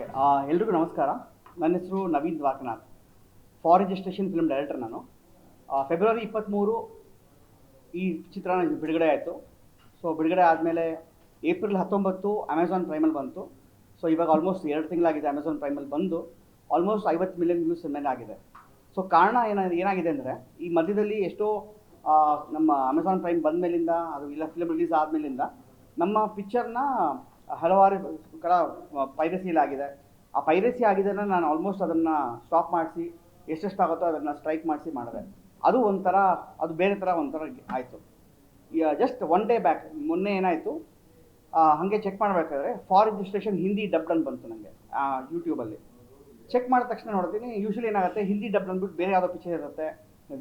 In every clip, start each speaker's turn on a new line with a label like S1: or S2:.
S1: Okay ಎಲ್ರಿಗೂ ನಮಸ್ಕಾರ. ನನ್ನ ಹೆಸರು Naveen Dwarakanath. For registration film director ನಾನು. ಫೆಬ್ರವರಿ ಇಪ್ಪತ್ತ್ಮೂರು ಈ ಚಿತ್ರ ಬಿಡುಗಡೆ ಆಯಿತು. ಸೊ ಬಿಡುಗಡೆ ಆದಮೇಲೆ ಏಪ್ರಿಲ್ ಹತ್ತೊಂಬತ್ತು ಅಮೆಝಾನ್ ಪ್ರೈಮಲ್ಲಿ ಬಂತು. ಸೊ ಇವಾಗ ಆಲ್ಮೋಸ್ಟ್ ಎರಡು ತಿಂಗಳಾಗಿದೆ ಅಮೆಝಾನ್ ಪ್ರೈಮಲ್ಲಿ ಬಂದು. ಆಲ್ಮೋಸ್ಟ್ ಐವತ್ತು ಮಿಲಿಯನ್ ವ್ಯೂಸ್ ಮೇಲೆ ಆಗಿದೆ. ಸೊ ಕಾರಣ ಏನ, ಏನಾಗಿದೆ ಅಂದರೆ, ಈ ಮಧ್ಯದಲ್ಲಿ ಎಷ್ಟೋ ನಮ್ಮ ಅಮೆಝಾನ್ ಪ್ರೈಮ್ ಬಂದ ಮೇಲಿಂದ ಅದು ಇಲ್ಲ ಫಿಲಮ್ ರಿಲೀಸ್ ಆದಮೇಲಿಂದ, ನಮ್ಮ ಪಿಕ್ಚರ್ನ ಹಲವಾರು ಕಡ ಪೈರಸಿ ಆಗಿದೆ ಆ ಪೈರಸಿ ಆಗಿದ್ದನ್ನು ನಾನು ಆಲ್ಮೋಸ್ಟ್ ಅದನ್ನು ಸ್ಟಾಪ್ ಮಾಡಿಸಿ, ಎಷ್ಟೆಷ್ಟಾಗುತ್ತೋ ಅದನ್ನು ಸ್ಟ್ರೈಕ್ ಮಾಡಿಸಿ ಮಾಡಿದೆ. ಅದು ಒಂಥರ, ಅದು ಬೇರೆ ಥರ ಒಂಥರ ಆಯಿತು. ಜಸ್ಟ್ ಒನ್ ಡೇ ಬ್ಯಾಕ್ ಮೊನ್ನೆ ಏನಾಯಿತು ಹಾಗೆ ಚೆಕ್ ಮಾಡಬೇಕಾದ್ರೆ ಫಾರ್ ರಿಜಿಸ್ಟ್ರೇಷನ್ ಹಿಂದಿ ಡಬ್ಡ್ ಅಂತ ಬಂತು ನನಗೆ ಯೂಟ್ಯೂಬಲ್ಲಿ ಚೆಕ್ ಮಾಡಿದ ತಕ್ಷಣ ನೋಡ್ತೀನಿ ಯೂಶಲಿ ಏನಾಗುತ್ತೆ, ಹಿಂದಿ ಡಬ್ ಅಂದ್ಬಿಟ್ಟು ಬೇರೆ ಯಾವುದೋ ಪಿಕ್ಚರ್ ಇರುತ್ತೆ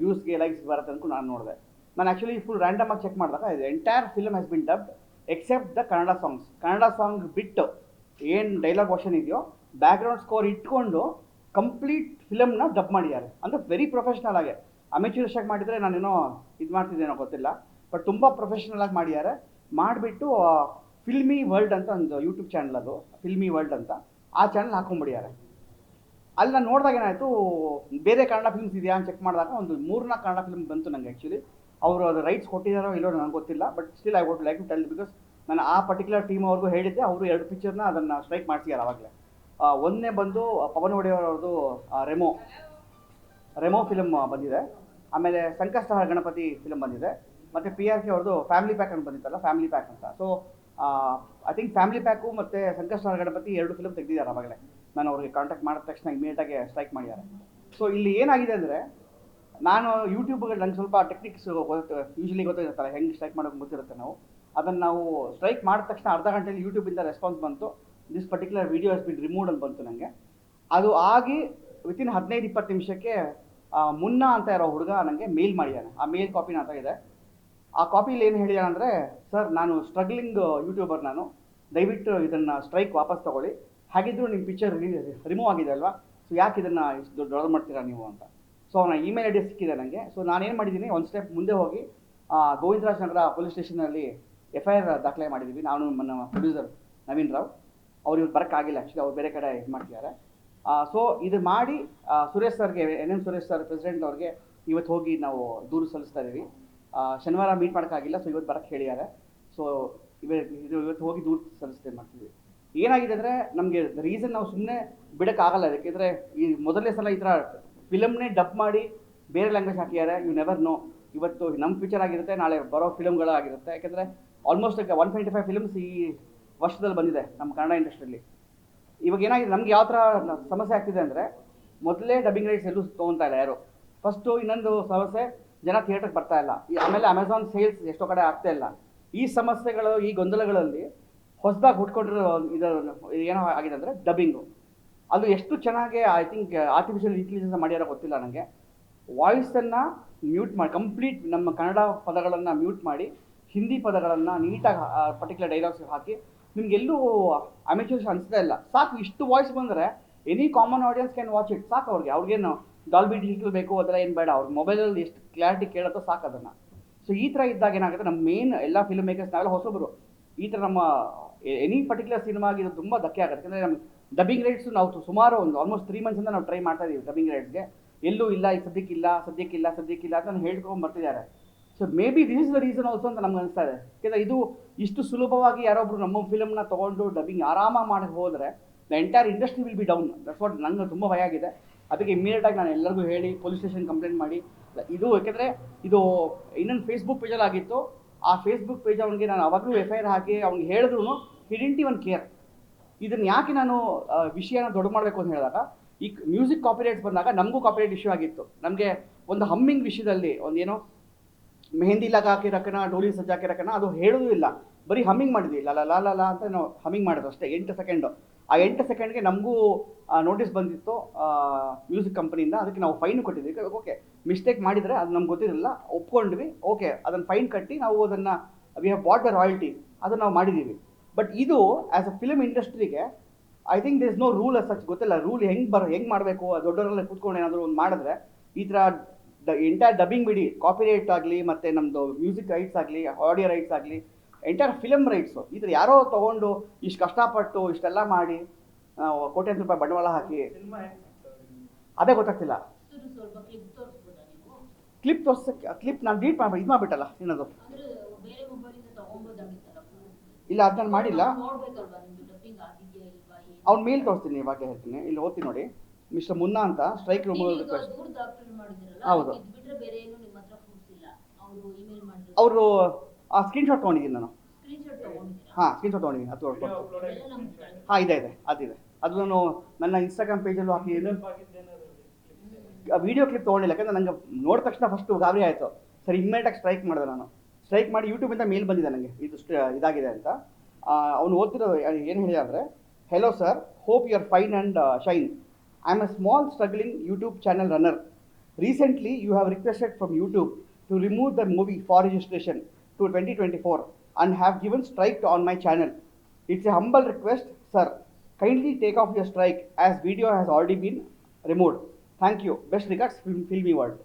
S1: ವ್ಯೂಸ್ಗೆ ಲೈಕ್ಸ್ ಬರುತ್ತೆ ಅಂದ್ಕೊಂಡು ನಾನು ನೋಡಿದೆ. ನಾನು ಆ್ಯಕ್ಚುಲಿ ಫುಲ್ ರ್ಯಾಂಡಮ್ ಆಗಿ ಚೆಕ್ ಮಾಡಿದಾಗ entire film has been dubbed except the Kannada songs Kannada song ಬಿಟ್ಟು ಏನು ಡೈಲಾಗ್ ವರ್ಷನ್ ಇದೆಯೋ ಬ್ಯಾಕ್ಗ್ರೌಂಡ್ ಸ್ಕೋರ್ ಇಟ್ಕೊಂಡು ಕಂಪ್ಲೀಟ್ ಫಿಲಮ್ನ ಡಬ್ ಮಾಡಿದ್ದಾರೆ. ಅಂದರೆ ವೆರಿ ಪ್ರೊಫೆಷ್ನಲ್ ಆಗಿ. ಅಮೆಚೂರಿಶ್ ಆಗಿ ಮಾಡಿದರೆ ನಾನೇನೋ ಇದು ಮಾಡ್ತಿದ್ದೇನೋ ಗೊತ್ತಿಲ್ಲ. ಬಟ್ ತುಂಬ ಪ್ರೊಫೆಷ್ನಲ್ ಆಗಿ ಮಾಡಿದ್ದಾರೆ. ಮಾಡಿಬಿಟ್ಟು ಫಿಲ್ಮಿ ವರ್ಲ್ಡ್ ಅಂತ ಒಂದು ಯೂಟ್ಯೂಬ್ ಚಾನಲ್ ಅದು. ಫಿಲ್ಮಿ ವರ್ಲ್ಡ್ ಅಂತ. ಆ ಚಾನಲ್ ಹಾಕೊಂಡ್ಬಿಟ್ಟಿದ್ದಾರೆ. ಅಲ್ಲಿ ನಾನು ನೋಡಿದಾಗ ಏನಾಯಿತು, ಬೇರೆ ಕನ್ನಡ ಫಿಲ್ಮ್ಸ್ ಇದೆಯಾ ಅಂತ ಚೆಕ್ ಮಾಡಿದಾಗ ಒಂದು ಮೂರ್ನಾಲ್ಕು ಕನ್ನಡ ಫಿಲ್ಮ್ ಬಂತು ನನಗೆ ಆ್ಯಕ್ಚುಲಿ ಅವರು ಅದು ರೈಟ್ಸ್ ಕೊಟ್ಟಿದ್ದಾರೋ ಇಲ್ಲೋ ನನಗೆ ಗೊತ್ತಿಲ್ಲ but still I would like to tell because ನಾನು ಆ ಪರ್ಟಿಕ್ಯುಲರ್ ಟೀಮ್ ಅವ್ರಿಗೂ ಹೇಳಿದ್ದೆ, ಅವರು ಎರಡು ಪಿಕ್ಚರ್ನ ಅದನ್ನು ಸ್ಟ್ರೈಕ್ ಮಾಡ್ತಿದ್ದಾರೆ ಆವಾಗಲೇ ಒಂದನೇ ಬಂದು ಪವನ್ ಒಡೆಯರ್ ಅವ್ರದ್ದು ರೆಮೋ ರೆಮೋ ಫಿಲಮ್ ಬಂದಿದೆ. ಆಮೇಲೆ ಸಂಕಷ್ಟಹರ ಗಣಪತಿ ಫಿಲಮ್ ಬಂದಿದೆ. ಮತ್ತು ಪಿ ಆರ್ ಕೆ ಅವ್ರದ್ದು ಫ್ಯಾಮಿಲಿ ಪ್ಯಾಕ್ ಅಂತ ಬಂದಿತ್ತಲ್ಲ ಫ್ಯಾಮಿಲಿ ಪ್ಯಾಕ್ ಅಂತ. So I think family pack ಮತ್ತು ಸಂಕಷ್ಟಹರ ಗಣಪತಿ ಎರಡು ಫಿಲಮ್ ತೆಗೆದಿದ್ದಾರೆ ಆವಾಗಲೇ ನಾನು ಅವ್ರಿಗೆ ಕಾಂಟ್ಯಾಕ್ಟ್ ಮಾಡಿದ ತಕ್ಷಣ ಇಮಿಡಿಯೇಟಾಗಿ ಸ್ಟ್ರೈಕ್ ಮಾಡಿದ್ದಾರೆ. ಸೊ ಇಲ್ಲಿ ಏನಾಗಿದೆ ಅಂದರೆ ನಾನು ಯೂಟ್ಯೂಬ್ಗೆ ನಂಗೆ ಸ್ವಲ್ಪ ಟೆಕ್ನಿಕ್ಸ್ ಯೂಶಲಿ ಗೊತ್ತಿರುತ್ತಲ್ಲ, ಹೆಂಗೆ ಸ್ಟ್ರೈಕ್ ಮಾಡೋಕೆ ಗೊತ್ತಿರುತ್ತೆ ನಾವು. ಅದನ್ನು ನಾವು ಸ್ಟ್ರೈಕ್ ಮಾಡಿದ ತಕ್ಷಣ ಅರ್ಧ ಗಂಟೆಯಲ್ಲಿ ಯೂಟ್ಯೂಬಿಂದ ರೆಸ್ಪಾನ್ಸ್ ಬಂತು. This particular video has been removed ಅಂತ ಬಂತು ನನಗೆ ಅದು ಆಗಿ ವಿತಿನ್ ಹದಿನೈದು, ಇಪ್ಪತ್ತು ನಿಮಿಷಕ್ಕೆ ಮುನ್ನ ಅಂತ ಇರೋ ಹುಡುಗ ನನಗೆ ಮೇಲ್ ಮಾಡಿದ್ದಾನೆ ಆ ಮೇಲ್ ಕಾಪಿ ಅಂತ ಇದೆ. ಆ ಕಾಪಿಲಿ ಏನು ಹೇಳಿದಾನೆ ಅಂದರೆ ಸರ್ ನಾನು ಸ್ಟ್ರಗ್ಲಿಂಗ್ ಯೂಟ್ಯೂಬರ್ ನಾನು. ದಯವಿಟ್ಟು ಇದನ್ನು ಸ್ಟ್ರೈಕ್ ವಾಪಸ್ ತಗೊಳ್ಳಿ. ಹಾಗಿದ್ರು ನಿಮ್ಮ ಪಿಕ್ಚರ್ ರಿಮೂವ್ ಆಗಿದೆ ಅಲ್ವಾ? ಸೊ ಯಾಕೆ ಇದನ್ನು ದೊಡ್ಡ ಮಾಡ್ತೀರಾ ನೀವು? ಅಂತ. ಸೊ ಅವನ ಇಮೇಲ್ ಐ ಡಿ ಸಿಕ್ಕಿದೆ ನನಗೆ ಸೊ ನಾನೇನು ಮಾಡಿದ್ದೀನಿ ಒಂದು ಸ್ಟೆಪ್ ಮುಂದೆ ಹೋಗಿ ಗೋವಿಂದರಾಜ್ ನಗರ ಪೊಲೀಸ್ ಸ್ಟೇಷನಲ್ಲಿ ಎಫ್ ಐ ಆರ್ ದಾಖಲೆ ಮಾಡಿದ್ದೀವಿ ನಾನು ನಮ್ಮ ಪ್ರೊಡ್ಯೂಸರ್ ನವೀನ್ ರಾವ್. ಅವ್ರು ಇವ್ರು ಬರೋಕ್ಕಾಗಿಲ್ಲ ಆ್ಯಕ್ಚುಲಿ ಅವ್ರು ಬೇರೆ ಕಡೆ ಇದು ಮಾಡ್ತಿದ್ದಾರೆ ಸೊ ಇದು ಮಾಡಿ ಸುರೇಶ್ ಸರ್ಗೆ N M Suresh sir president ಅವ್ರಿಗೆ ಇವತ್ತು ಹೋಗಿ ನಾವು ದೂರು ಸಲ್ಲಿಸ್ತಾ ಇದ್ದೀವಿ ಶನಿವಾರ ಮೀಟ್ ಮಾಡೋಕ್ಕಾಗಿಲ್ಲ ಸೊ ಇವತ್ತು ಬರೋಕ್ಕೆ ಹೇಳಿದ್ದಾರೆ. ಸೊ ಇವತ್ತು ಇದು ಇವತ್ತು ಹೋಗಿ ದೂರು ಸಲ್ಲಿಸ್ತೇನೆ ಮಾಡ್ತೀವಿ. ಏನಾಗಿದೆ ಅಂದರೆ, ನಮಗೆ ರೀಸನ್ ನಾವು ಸುಮ್ಮನೆ ಬಿಡೋಕ್ಕಾಗಲ್ಲ ಯಾಕೆಂದರೆ ಈ ಮೊದಲನೇ ಸಲ ಈ ಥರ ಫಿಲಮ್ನೇ ಡಬ್ ಮಾಡಿ ಬೇರೆ ಲ್ಯಾಂಗ್ವೇಜ್ ಹಾಕಿದ್ದಾರೆ. ಯು ನೆವರ್ ನೋ ಇವತ್ತು ನಮ್ಮ ಫ್ಯೂಚರ್ ಆಗಿರುತ್ತೆ, ನಾಳೆ ಬರೋ ಫಿಲಮ್ಗಳಾಗಿರುತ್ತೆ ಯಾಕೆಂದರೆ almost one twenty five films ಈ ವರ್ಷದಲ್ಲಿ ಬಂದಿದೆ ನಮ್ಮ ಕನ್ನಡ ಇಂಡಸ್ಟ್ರಿಯಲ್ಲಿ ಇವಾಗ ಏನಾಗಿದೆ, ನಮ್ಗೆ ಯಾವ ಥರ ಸಮಸ್ಯೆ ಆಗ್ತಿದೆ ಅಂದರೆ ಮೊದಲೇ ಡಬ್ಬಿಂಗ್ ರೈಟ್ಸ್ ಎಲ್ಲೂ ತೊಗೊತಾ ಇಲ್ಲ ಯಾರು. ಫಸ್ಟು ಇನ್ನೊಂದು ಸಮಸ್ಯೆ, ಜನ ಥಿಯೇಟರ್ಗೆ ಬರ್ತಾ ಇಲ್ಲ. ಈ ಆಮೇಲೆ ಅಮೆಝಾನ್ ಸೇಲ್ಸ್ ಎಷ್ಟೋ ಕಡೆ ಆಗ್ತಾ ಇಲ್ಲ. ಈ ಸಮಸ್ಯೆಗಳು, ಈ ಗೊಂದಲಗಳಲ್ಲಿ ಹೊಸದಾಗಿ ಹುಟ್ಕೊಂಡಿರೋ ಇದು ಏನೋ ಆಗಿದೆ ಅಂದರೆ ಡಬ್ಬಿಂಗು ಅದು ಎಷ್ಟು ಚೆನ್ನಾಗಿ ಐ ಥಿಂಕ್ ಆರ್ಟಿಫಿಷಿಯಲ್ ಇಂಟೆಲಿಜೆನ್ಸ್ ಮಾಡ್ಯಾರ ಗೊತ್ತಿಲ್ಲ ನನಗೆ ವಾಯ್ಸನ್ನು ಮ್ಯೂಟ್ ಮಾಡಿ ಕಂಪ್ಲೀಟ್ ನಮ್ಮ ಕನ್ನಡ ಪದಗಳನ್ನು ಮ್ಯೂಟ್ ಮಾಡಿ, ಹಿಂದಿ ಪದಗಳನ್ನು ನೀಟಾಗಿ ಪರ್ಟಿಕ್ಯುಲರ್ ಡೈಲಾಗ್ಸ್ ಹಾಕಿ ನಿಮ್ಗೆಲ್ಲೂ ಅಮೆಚೂರ್ಸ್ ಅನಿಸ್ತಾ ಇಲ್ಲ. ಸಾಕು, ಇಷ್ಟು ವಾಯ್ಸ್ ಬಂದರೆ any common audience can watch it ಸಾಕು ಅವ್ರಿಗೆ, ಅವ್ರಿಗೇನು ಡಾಲ್ಬಿ ಡಿಜಿಟಲ್ ಬೇಕು ಅದೆಲ್ಲ ಏನು ಬೇಡ. ಅವ್ರ ಮೊಬೈಲಲ್ಲಿ ಎಷ್ಟು ಕ್ಲಾರಿಟಿ ಕೇಳುತ್ತೋ ಸಾಕು ಅದನ್ನು. ಸೊ ಈ ಥರ ಇದ್ದಾಗ ಏನಾಗುತ್ತೆ, ನಮ್ಮ ಮೇನ್ ಎಲ್ಲ ಫಿಲ್ಮ್ ಮೇಕರ್ಸ್ ನಾವೆಲ್ಲ ಹೊಸಬರು. ಈ ಥರ ನಮ್ಮ ಎನಿ ಪರ್ಟಿಕ್ಯುಲರ್ ಸಿನಿಮಾಗೆ ಇದು ತುಂಬ ಧಕ್ಕೆ ಆಗುತ್ತೆ. ಯಾಕಂದರೆ ನಮ್ಮ ಡಬ್ಬಿಂಗ್ ರೈಟ್ಸ್ ನಾವು ಸುಮಾರು ಒಂದು ಆಲ್ಮೋಸ್ಟ್ ತ್ರೀ ಮಂತ್ಸಿಂದ ನಾವು ಟ್ರೈ ಮಾಡ್ತಾ ಇದ್ದೀವಿ ಡಬ್ಬಿಂಗ್ ರೈಟ್ಸ್ಗೆ ಎಲ್ಲೂ ಇಲ್ಲ ಈಗ ಸದ್ಯಕ್ಕಿಲ್ಲ ಸದ್ಯಕ್ಕಿಲ್ಲ ಸದ್ಯಕ್ಕಿಲ್ಲ ಅಂತ ಹೇಳ್ಕೊಂಡು ಬರ್ತಿದ್ದಾರೆ. So maybe this is the reason also ಅಂತ ನಮ್ಗೆ ಅನಿಸ್ತಾ ಇದೆ. ಯಾಕೆಂದರೆ ಇದು ಇಷ್ಟು ಸುಲಭವಾಗಿ ಯಾರೊಬ್ಬರು ನಮ್ಮ ಫಿಲಮ್ನ ತೊಗೊಂಡು ಡಬ್ಬಿಂಗ್ ಆರಾಮ ಮಾಡಿ ಹೋದರೆ the entire industry will be down that's what ನನಗೆ ತುಂಬ ಭಯ ಆಗಿದೆ. ಅದಕ್ಕೆ ಇಮಿಡಿಯೇಟಾಗಿ ನಾನು ಎಲ್ಲರಿಗೂ ಹೇಳಿ ಪೊಲೀಸ್ ಸ್ಟೇಷನ್ ಕಂಪ್ಲೇಂಟ್ ಮಾಡಿ. ಇದು ಯಾಕೆಂದರೆ ಇದು ಇನ್ನೊಂದು ಫೇಸ್ಬುಕ್ ಪೇಜಲ್ಲಿ ಆಗಿತ್ತು. ಆ ಫೇಸ್ಬುಕ್ ಪೇಜ್ ಅವನಿಗೆ ನಾನು ಅವಾಗಲೂ ಎಫ್ ಐ ಆರ್ ಹಾಕಿ ಅವ್ನಿಗೆ ಹೇಳಿದ್ರು ಹಿಡಿಂಟಿ ಒನ್ ಕೇರ್ ಇದನ್ನು ಯಾಕೆ ನಾನು ವಿಷಯನ ದೊಡ್ಡ ಮಾಡಬೇಕು ಅಂತ ಹೇಳಿದಾಗ, ಈ ಮ್ಯೂಸಿಕ್ ಕಾಪಿರೈಟ್ಸ್ ಬಂದಾಗ ನಮಗೂ ಕಾಪಿರೈಟ್ ಇಶ್ಯೂ ಆಗಿತ್ತು. ನಮಗೆ ಒಂದು ಹಮ್ಮಿಂಗ್ ವಿಷಯದಲ್ಲಿ ಒಂದೇನೋ, ಮೆಹಂದಿ ಲಗ ಹಾಕಿರಕನ ಡೋಲಿ ಸಜ್ಜಾಕಿರಕನ ಅದು ಹೇಳೋದು ಇಲ್ಲ. ಬರೀ ಹಮ್ಮಿಂಗ್ ಮಾಡಿದ್ವಿ. ಇಲ್ಲ ಲ ಲ ಲ ಅಂತ ನಾವು ಹಮ್ಮಿಂಗ್ ಮಾಡಿದ್ರು ಅಷ್ಟೇ, ಎಂಟು ಸೆಕೆಂಡು. ಆ ಎಂಟು ಸೆಕೆಂಡ್ಗೆ ನಮಗೂ ನೋಟಿಸ್ ಬಂದಿತ್ತು ಮ್ಯೂಸಿಕ್ ಕಂಪ್ನಿಯಿಂದ. ಅದಕ್ಕೆ ನಾವು ಫೈನ್ ಕೊಟ್ಟಿದ್ವಿ. ಓಕೆ, ಮಿಸ್ಟೇಕ್ ಮಾಡಿದರೆ ಅದು ನಮ್ಗೆ ಗೊತ್ತಿರಲಿಲ್ಲ. ಒಪ್ಕೊಂಡ್ವಿ. ಓಕೆ, ಅದನ್ನು ಫೈನ್ ಕಟ್ಟಿ ನಾವು ಅದನ್ನು we have bought the royalty ಅದನ್ನು ನಾವು ಮಾಡಿದ್ದೀವಿ. ಬಟ್ ಇದು ಆ್ಯಸ್ ಅ ಫಿಲಮ್ ಇಂಡಸ್ಟ್ರಿಗೆ I think this no rule as such ಗೊತ್ತಿಲ್ಲ. ರೂಲ್ ಹೆಂಗೆ ಬರ, ಹೆಂಗೆ ಮಾಡಬೇಕು? ದೊಡ್ಡವರಲ್ಲೇ ಕೂತ್ಕೊಂಡು ಏನಾದರೂ ಒಂದು ಮಾಡಿದ್ರೆ, ಈ ಥರ ದ ಎಂಟೈರ್ ಡಬ್ಬಿಂಗ್ ಬಿಡಿ. ಕಾಪಿರೈಟ್ ಆಗಲಿ, ಮತ್ತು ನಮ್ಮದು ಮ್ಯೂಸಿಕ್ ರೈಟ್ಸ್ ಆಗಲಿ ಆಡಿಯೋ ರೈಟ್ಸ್ ಆಗಲಿ ಎಂಟೈರ್ ಫಿಲಮ್ ರೈಟ್ಸು ಈ ಥರ ಯಾರೋ ತೊಗೊಂಡು ಇಷ್ಟು ಕಷ್ಟಪಟ್ಟು ಇಷ್ಟೆಲ್ಲ ಮಾಡಿ ಕೋಟ್ಯಾಂತರ ರೂಪಾಯಿ ಬಂಡವಾಳ ಹಾಕಿ. ಅದೇ ಗೊತ್ತಾಗ್ತಿಲ್ಲ.
S2: ಕ್ಲಿಪ್
S1: ತೋರ್ಸಕ್ಕೆ ಕ್ಲಿಪ್ ನಾನು ಡೀಟ್ ಮಾಡಿ ಇದು ಮಾಡಿಬಿಟ್ಟಲ್ಲ ಏನದು
S2: ಅಂದ್ರೆ ಬೇರೆ ಮೊಬೈಲಿಂದ ತಗೊಂಬೋದಾಗಿತ್ತಲ್ಲ full.
S1: ಇಲ್ಲ ಅದು ನಾನು ಮಾಡಿಲ್ಲ? ಅವ್ನ ಮೇಲ್ ತೋರಿಸ್ತೀನಿ ಇವಾಗ ಹೇಳ್ತೀನಿ. ಇಲ್ಲಿ ಓದ್ತೀನಿ ನೋಡಿ. ಮಿಸ್ಟರ್ ಮುನ್ನಾ ಅಂತ ಸ್ಟ್ರೈಕ್ ರೂಮ್ ಹೌದು.
S2: ಅವರು
S1: ಆ ಸ್ಕ್ರೀನ್ ಶಾಟ್ ತೊಗೊಂಡಿದ್ದೀನಿ ನಾನು. ಹಾಂ ಸ್ಕ್ರೀನ್ ಶಾಟ್ ತೊಗೊಂಡಿದ್ದೀನಿ ಅದು
S2: ಕಳ್ಸಿ.
S1: ಹಾಂ ಇದೆ ಇದೆ ಅದಿದೆ ಅದು ನಾನು ನನ್ನ ಇನ್ಸ್ಟಾಗ್ರಾಮ್ ಪೇಜಲ್ಲೂ ಹಾಕಿದ್ದೀನಿ ವಿಡಿಯೋ ಕ್ಲಿಪ್ ತೊಗೊಂಡಿಲ್ಲ ಯಾಕಂದ್ರೆ ನನಗೆ ನೋಡಿದ ತಕ್ಷಣ ಫಸ್ಟು ಗಾಬರಿ ಆಯಿತು. ಸರಿ ಇಮ್ಮಿಡಿಯೇಟಾಗಿ ಸ್ಟ್ರೈಕ್ ಮಾಡಿದೆ ನಾನು. ಸ್ಟ್ರೈಕ್ ಮಾಡಿ ಯೂಟ್ಯೂಬಿಂದ ಮೇಲ್ ಬಂದಿದೆ ನನಗೆ ಇದು ಇದಾಗಿದೆ ಅಂತ. ಅವನು ಓದ್ತಿರೋ ಏನು ಹೇಳಿದ ಅಂದರೆ sir hope you are fine and shine I am a small struggling YouTube channel runner recently you have requested from YouTube to remove the movie for registration to twenty twenty four and have given strike on my channel it's a humble request sir kindly take off your strike as video has already been remove thank you best regards me world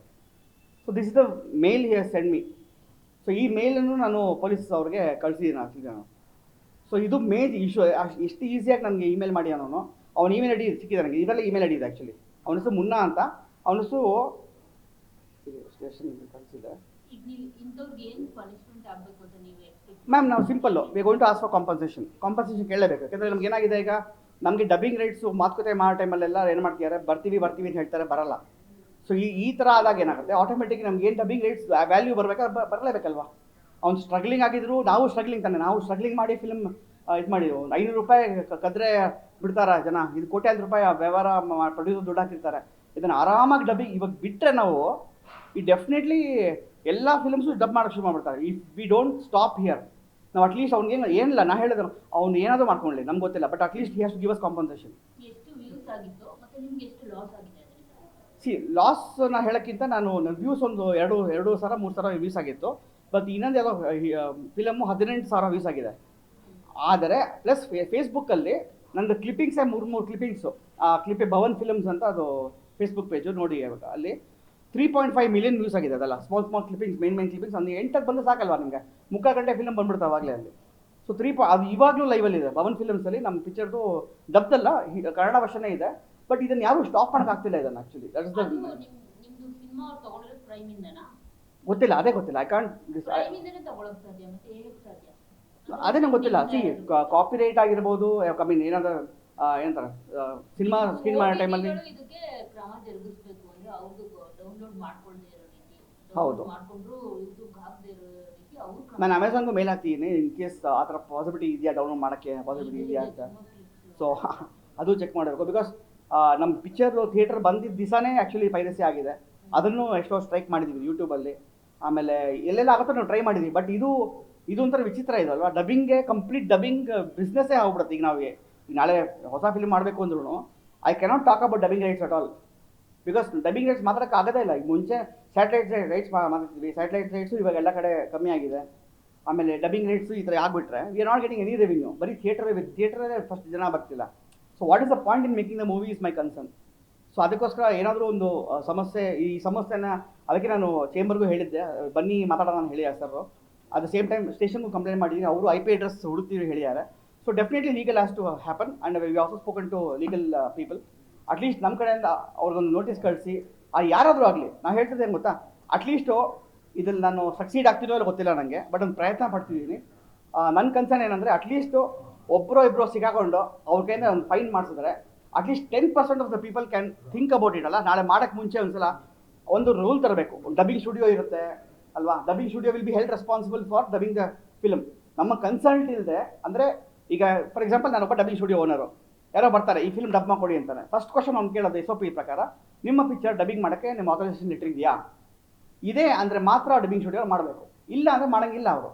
S1: so this is the mail he has send me so ಈ ಮೇಲನ್ನು ನಾನು police ಅವ್ರಿಗೆ ಕಳಿಸಿದ್ದೀನಿ ನಾನು so ಇದು ಮೇಜ್ issue ಎಷ್ಟು ಈಸಿಯಾಗಿ ನನಗೆ email ಮಾಡಿ ಅವನು ಅವನ ಇಮೇಲ್ ಐ ಡಿ ಸಿಕ್ಕಿದೆ ನನಗೆ. ಇದೆಲ್ಲ ಇಮೇಲ್ ಐ ಡಿ ಇದೆ ಆ್ಯಕ್ಚುಲಿ ಅವನ ಹೆಸರು ಮುನ್ನಾ ಅಂತ. ಅವನ ಹೆಸರು ಸ್ಟೇಷನ್ ಕಳಿಸಿದೆ. ಮ್ಯಾಮ್ ನಾವು simple we going to ask for compensation compensation ಕೇಳಲೇಬೇಕು. ಯಾಕಂದರೆ ನಮ್ಗೆ ಏನಾಗಿದೆ ಈಗ? ನಮಗೆ ಡಬ್ಬಿಂಗ್ ರೈಟ್ಸು ಮಾತುಕತೆ ಮಾಡೋ ಟೈಮಲ್ಲೆಲ್ಲ ಏನು ಮಾಡ್ತಿದ್ದಾರೆ? ಬರ್ತೀವಿ ಬರ್ತೀವಿ ಅಂತ ಹೇಳ್ತಾರೆ ಬರಲ್ಲ. ಸೊ ಈ ಈ ಥರ ಆದಾಗ ಏನಾಗುತ್ತೆ? ಆಟೋಮೆಟಿಕ್ ನಮ್ಗೆ ಏನು ಡಬ್ಬಿಂಗ್ ರೇಟ್ಸ್ ವ್ಯಾಲ್ಯೂ ಬರಬೇಕಾದ್ರೆ ಬರಲೇಬೇಕಲ್ವಾ? ಅವ್ನು ಸ್ಟ್ರಗ್ಲಿಂಗ್ ಆಗಿದ್ರು, ನಾವು ಸ್ಟ್ರಗ್ಲಿಂಗ್ ತಾನೆ. ನಾವು ಸ್ಟ್ರಗ್ಲಿಂಗ್ ಮಾಡಿ ಫಿಲ್ಮ್ ಇದು ಮಾಡಿ. ಒಂದು ಐನೂರು ರೂಪಾಯಿ ಕದ್ರೆ ಬಿಡ್ತಾರ ಜನ. ಇದು ಕೋಟ್ಯಾಂತರ ರೂಪಾಯಿ ವ್ಯವಹಾರ ಪ್ರೊಡ್ಯೂಸರ್ ದುಡ್ಡು ಹಾಕಿರ್ತಾರೆ. ಇದನ್ನು ಆರಾಮಾಗಿ ಡಬ್ಬಿಂಗ್ ಇವಾಗ ಬಿಟ್ಟರೆ ನಾವು, ಈ ಡೆಫಿನೆಟ್ಲಿ ಎಲ್ಲ ಫಿಲ್ಮ್ಸು ಡಬ್ ಮಾಡೋಕ್ಕೆ ಶುರು ಮಾಡ್ಬಿಡ್ತಾರೆ. If we don't stop here ನಾವು ಅಟ್ಲೀಸ್ಟ್ ಅವ್ನಿಗೆ ಏನಿಲ್ಲ, ನಾ ಹೇಳಿದ್ರು, ಅವ್ನು ಏನಾದರೂ ಮಾಡ್ಕೊಳ್ಳಿ ನಮ್ಗೆ ಗೊತ್ತಿಲ್ಲ but at least he has to give us compensation see loss ನಾ ಹೇಳೋಕ್ಕಿಂತ ನಾನು ನನ್ನ ವ್ಯೂಸ್ ಒಂದು ಎರಡು ಎರಡು ಸಾವಿರ ಮೂರು ಸಾವಿರ ವ್ಯೂಸ್ ಆಗಿತ್ತು. ಬಟ್ ಇನ್ನೊಂದು ಯಾವುದೋ ಫಿಲಮ್ಮು ಹದಿನೆಂಟು ಸಾವಿರ ವ್ಯೂಸ್ ಆಗಿದೆ. ಆದರೆ ಪ್ಲಸ್ ಫೇಸ್ಬುಕ್ಕಲ್ಲಿ ನಂದು ಕ್ಲಿಪ್ಪಿಂಗ್ಸೇ ಮೂರು ಮೂರು ಕ್ಲಿಪ್ಪಿಂಗ್ಸು ಆ ಕ್ಲಿಪ್ ಭವನ್ ಫಿಲಮ್ಸ್ ಅಂತ ಅದು ಫೇಸ್ಬುಕ್ ಪೇಜು ನೋಡಿ ಇವಾಗ. ಅಲ್ಲಿ three point five million views ಆಗಿದೆ ಅದಲ್ಲ. Small small clippings main main clippings ಒಂದು ಎಂಟಕ್ಕೆ ಬಂದು ಸಾಕಲ್ವಾ ನಿಮಗೆ? ಮುಕ್ಕ ಗಂಟೆ ಫಿಲಮ್ ಬಂದ್ಬಿಡ್ತಾವೆ ಆಗಲೇ ಅಲ್ಲಿ. ಸೊ ತ್ರೀ ಪಾ ಅದು ಇವಾಗಲೂ ಲೈವಲ್ಲಿದೆ ಭವನ್ ಫಿಲಮ್ಸಲ್ಲಿ ನಮ್ಮ ಪಿಕ್ಚರ್ದು ಡಬ್ದಲ್ಲ ಕನ್ನಡ ವರ್ಷನೇ ಇದೆ. ಬಟ್ ಇದನ್ನ ಯಾರು ಸ್ಟಾಪ್ ಮಾಡಕ್ ಆಗ್ತಿಲ್ಲ ಇದನ್ನ ಆ್ಯಕ್ಚುಲಿ ದಟ್ ಇಸ್ ದ ಗೊತ್ತಿಲ್ಲ ಅದೇ ಗೊತ್ತಿಲ್ಲ. ಐ ಕಾಂಟ್ ಅದೇ ನಂಗೆ ಗೊತ್ತಿಲ್ಲ. ಸಿ ಕಾಪಿ ರೈಟ್ ಆಗಿರ್ಬೋದು ಐ ಮೀನ್ ಏನಾದ್ರು ಏನಂತಾರೆ ಸಿನಿಮಾ ಸ್ಕ್ರೀನ್ ಮಾಡೋ ಟೈಮಲ್ಲಿ ಹೌದು. ನಾನು ಅಮೆಝಾನ್ಗೂ ಮೇಲ್ ಹಾಕ್ತೀನಿ ಇನ್ ಕೇಸ್ ಆ ಥರ ಪಾಸಿಬಿಲಿಟಿ ಇದೆಯಾ ಡೌನ್ಲೋಡ್ ಮಾಡೋಕ್ಕೆ ಪಾಸಿಬಿಲಿಟಿ ಇದೆಯಾ ಅಂತ. ಸೊ ಅದು ಚೆಕ್ ಮಾಡಬೇಕು. ಬಿಕಾಸ್ ನಮ್ಮ ಪಿಕ್ಚರ್ ಥಿಯೇಟರ್ ಬಂದಿದ್ದ ದಿವಸನೇ ಆ್ಯಕ್ಚುಲಿ ಪೈರಸಿ ಆಗಿದೆ. ಅದನ್ನು ಎಷ್ಟೋ ಸ್ಟ್ರೈಕ್ ಮಾಡಿದ್ವಿ ಯೂಟ್ಯೂಬಲ್ಲಿ ಆಮೇಲೆ ಎಲ್ಲೆಲ್ಲ ಆಗುತ್ತೋ ನಾವು ಟ್ರೈ ಮಾಡಿದ್ವಿ. ಬಟ್ ಇದು ಇದು ಒಂಥರ ವಿಚಿತ್ರ ಇದೆ ಅಲ್ವಾ? ಡಬ್ಬಿಂಗ್ಗೆ ಕಂಪ್ಲೀಟ್ ಡಬ್ಬಿಂಗ್ ಬಿಸ್ನೆಸ್ಸೇ ಆಗ್ಬಿಡುತ್ತೆ ಈಗ ನಾವು ಈಗ ನಾಳೆ ಹೊಸ ಫಿಲ್ಮ್ ಮಾಡಬೇಕು ಅಂದ್ರೂ I cannot talk about dubbing rights at all because dubbing rights ಮಾತ್ರಕ್ಕೆ ಆಗೋದೇ ಇಲ್ಲ. ಈಗ ಮುಂಚೆ ಸ್ಯಾಟಲೈಟ್ ರೈಟ್ಸ್ ಮಾತಾಡ್ತಿದ್ವಿ ಸ್ಯಾಟಲೈಟ್ ರೈಟ್ಸು ಇವಾಗ ಎಲ್ಲ ಕಡೆ ಕಮ್ಮಿ ಆಗಿದೆ. ಆಮೇಲೆ ಡಬ್ಬಿಂಗ್ ರೈಟ್ಸು ಈ ಥರ ಆಗಿಬಿಟ್ರೆ we are not getting any revenue ಬರೀ ಥಿಯೇಟರ್ ಥಿಯೇಟರೇ ಫಸ್ಟ್ ಜನ ಬರ್ತಿಲ್ಲ. So what is the point in making the movie is my concern so ಅದಕ್ಕೋಸ್ಕರ ಏನಾದರೂ ಒಂದು ಸಮಸ್ಯೆ, ಈ ಸಮಸ್ಯೆನ, ಅದಕ್ಕೆ ನಾನು ಚೇಂಬರ್ಗೂ ಹೇಳಿದ್ದೆ. ಬನ್ನಿ ಮಾತಾಡೋಣ ಅಂತ ಹೇಳಿ sir at the same time ಸ್ಟೇಷನ್ಗೂ complaint ಮಾಡಿದ್ದೀನಿ. ಅವರು ಐ ಪಿ ಅಡ್ರೆಸ್ ಹುಡುಕ್ತೀವಿ ಹೇಳಿದ್ದಾರೆ. So definitely legal has to happen and we also spoken to legal people at least ನಮ್ಮ ಕಡೆಯಿಂದ ಅವ್ರಿಗೊಂದು ನೋಟಿಸ್ ಕಳಿಸಿ. ಆ, ಯಾರಾದರೂ ಆಗಲಿ ನಾನು ಹೇಳ್ತಿದ್ದೆ ಗೊತ್ತಾ? ಅಟ್ಲೀಸ್ಟು ಇದನ್ನು ನಾನು ಸಕ್ಸೀಡ್ ಆಗ್ತಿದ್ದೋ ಇಲ್ಲ ಗೊತ್ತಿಲ್ಲ ನನಗೆ ಬಟ್ ಒಂದು ಪ್ರಯತ್ನ ಪಡ್ತಿದ್ದೀನಿ. ನನ್ನ ಕನ್ಸರ್ನ್ ಏನಂದರೆ ಅಟ್ಲೀಸ್ಟು ಒಬ್ಬರೋ ಇಬ್ಬರೋ ಸಿಗಾಕೊಂಡು ಅವ್ರ ಕೈಯಿಂದ ಒಂದು ಫೈನ್ ಮಾಡಿಸಿದ್ರೆ at least ten percent of the people can think about it ಅಲ್ಲ? ನಾಳೆ ಮಾಡೋಕ್ಕೆ ಮುಂಚೆ ಒಂದ್ಸಲ ಒಂದು ರೂಲ್ ತರಬೇಕು. ಡಬ್ಬಿಂಗ್ ಸ್ಟುಡಿಯೋ ಇರುತ್ತೆ, ಅಲ್ವಾ? Dubbing studio will be held responsible for dubbing the film ನಮ್ಮ ಕನ್ಸಲ್ಟ್ ಇಲ್ಲದೆ ಅಂದರೆ ಈಗ ಫಾರ್ ಎಕ್ಸಾಂಪಲ್ ನಾನೊಬ್ಬ ಡಬ್ಬಿಂಗ್ ಸ್ಟುಡಿಯೋ ಓನರು ಯಾರೋ ಬರ್ತಾರೆ, ಈ ಫಿಲ್ಮ್ ಡಬ್ ಮಾಡಿಕೊಡಿ ಅಂತಾನೆ. ಫಸ್ಟ್ ಕ್ವಶನ್ ಅವ್ನು ಕೇಳೋದು ಎಸ್ ಒ ಪಿ ಪ್ರಕಾರ, ನಿಮ್ಮ ಪಿಕ್ಚರ್ ಡಬ್ಬಿಂಗ್ ಮಾಡೋಕ್ಕೆ ನಿಮ್ಮ ಆಥರೈಸೇಷನ್ ಇಟ್ಟಿದೆಯಾ? ಇದೇ ಇದೆ ಅಂದರೆ ಮಾತ್ರ ಡಬ್ಬಿಂಗ್ ಸ್ಟುಡಿಯೋ ಮಾಡಬೇಕು. ಇಲ್ಲ ಅಂದರೆ ಮಾಡೋಂಗಿಲ್ಲ ಅವರು.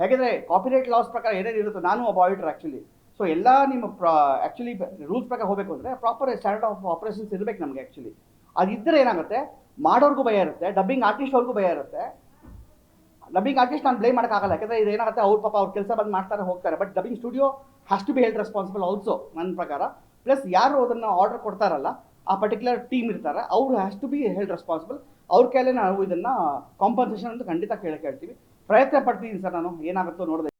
S1: ಹೇಗಿದ್ರೆ ಕಾಪಿರೈಟ್ ಲಾಸ್ ಪ್ರಕಾರ ಏನೇನು ಇರುತ್ತೋ ನಾನು ಒಬ್ಬ ಆಡಿಟರ್ ಆ್ಯಕ್ಚುಲಿ ಸೊ ಎಲ್ಲ ನಿಮ್ಮ ಪ್ರಾ ಆ್ಯಕ್ಚುಲಿ ರೂಲ್ಸ್ ಪ್ರಕಾರ ಹೋಗಬೇಕು ಅಂದರೆ ಪ್ರಾಪರ್ ಸ್ಟ್ಯಾಂಡರ್ಡ್ ಆಫ್ ಆಪರೇಷನ್ಸ್ ಇರಬೇಕು ನಮಗೆ ಆ್ಯಕ್ಚುಲಿ ಅದಿದ್ದರೆ ಏನಾಗುತ್ತೆ? ಮಾಡೋರ್ಗೂ ಭಯ ಇರುತ್ತೆ ಡಬ್ಬಿಂಗ್ ಆರ್ಟಿಸ್ಟ್ ಅವ್ರಿಗೂ ಭಯ ಇರುತ್ತೆ. ಡಬ್ಬಿಂಗ್ ಆರ್ಟಿಸ್ಟ್ ನಾನು ಬ್ಲೇಮ್ ಮಾಡೋಕ್ಕಾಗಲ್ಲ ಯಾಕಂದರೆ ಇದು ಏನಾಗುತ್ತೆ? ಅವ್ರ ಪಾಪ ಅವ್ರ ಕೆಲಸ ಬಂದು ಮಾಡ್ತಾರೆ, ಹೋಗ್ತಾರೆ. But dubbing studio has to be held responsible also ನನ್ನ ಪ್ರಕಾರ. ಪ್ಲಸ್ ಯಾರು ಅದನ್ನು ಆರ್ಡರ್ ಕೊಡ್ತಾರಲ್ಲ, ಆ ಪರ್ಟಿಕ್ಯುಲರ್ ಟೀಮ್ ಇರ್ತಾರೆ, ಅವರು has to be held responsible ಅವ್ರ ಕೈಲೇ ನಾವು ಇದನ್ನು ಕಾಂಪನ್ಸೇಷನ್ ಅಂತ ಖಂಡಿತ ಕೇಳಿ ಹೇಳ್ತೀವಿ. ಪ್ರಯತ್ನ ಪಡ್ತಿದ್ದೀನಿ ಸರ್ ನಾನು. ಏನಾಗುತ್ತೋ ನೋಡಿದೆ